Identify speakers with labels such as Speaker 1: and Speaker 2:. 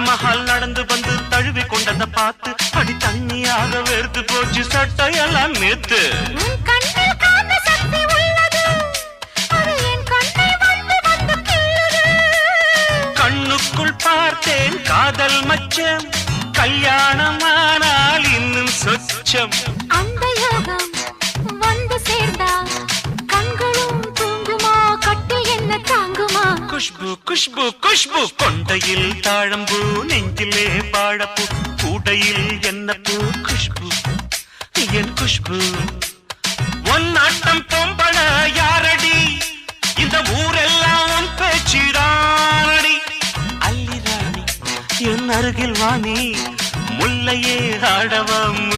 Speaker 1: மகால்
Speaker 2: நடந்து வந்து தழுவி கொண்டத பார்த்து அடி தண்ணியாக வேர்த்து போச்சு சட்டையெல்லாம் நேத்து
Speaker 1: கண்ணுக்குள் பார்த்தேன் காதல் மச்சம். கல்யாணமானால் இன்னும் சொச்சம். குஷ்பு குஷ்பு குஷ்பு. கொண்டையில் தாழம்பூ நெஞ்சிலே பாழப்பூ கூடையில் என்ன பூ? குஷ்பு. என் குஷ்பு. ஒன் ஆட்டம் பொம்பள யாரடி? இந்த ஊரெல்லாம் உன் பேச்சிடானடி. அல்லி என் அருகில் வாணி. முல்லையே ஆடவம்